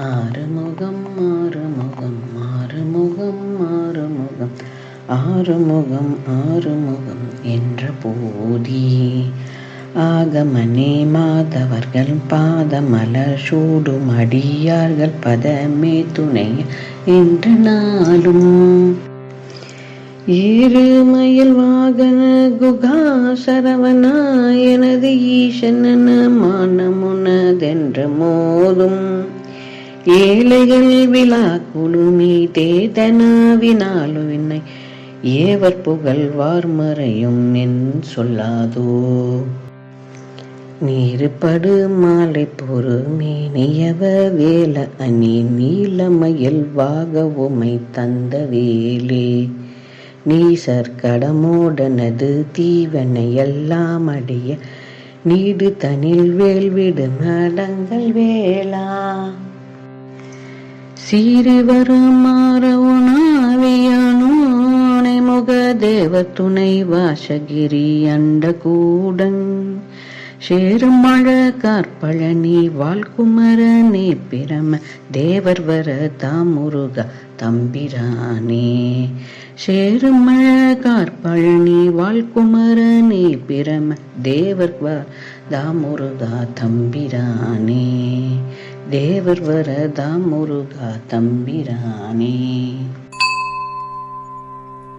ஆறுமுகம் ஆறுமுகம் ஆறுமுகம் ஆறுமுகம். ஆறுமுகம் ஆறுமுகம் என்ற போதி. ஆகமனே மாதவர்கள் பாதமலர் சூடும் அடியார்கள் பதமே துணை என்ற நாளும். ஏறுமயில் வாகன குகா சரவணா எனது ஈசனன மானமுனதென்ற மோதும். ஏழைகள் விழா குழுமி தேதனாவினாலும் என்னை ஏவர் புகழ்வார் மறையும் என் சொல்லாதோ. நீருப்படு மாலை பொறுமேனியவ வேல அணி நீலமயில் வாகவுமை உமை தந்த வேலே. நீசர் கடமோடனது தீவனை எல்லாம் அடைய நீடு தனில் வேல்விடு மடங்கள் வேளா. சீறி வரும் மாறவுணாவியானோனை முக தேவ துணை வாசகிரி அண்ட கூடன். சேரும் கார்பழனி வாழ்குமரனே பிரம தேவர் வர தாமுருக தம்பிரானே. சேருமழ கார்பழனி வாழ்குமரனே பிரம தேவர் வ தாமுருகா தம்பிரானே. தேவர் வர முருகா தம்பிரானே.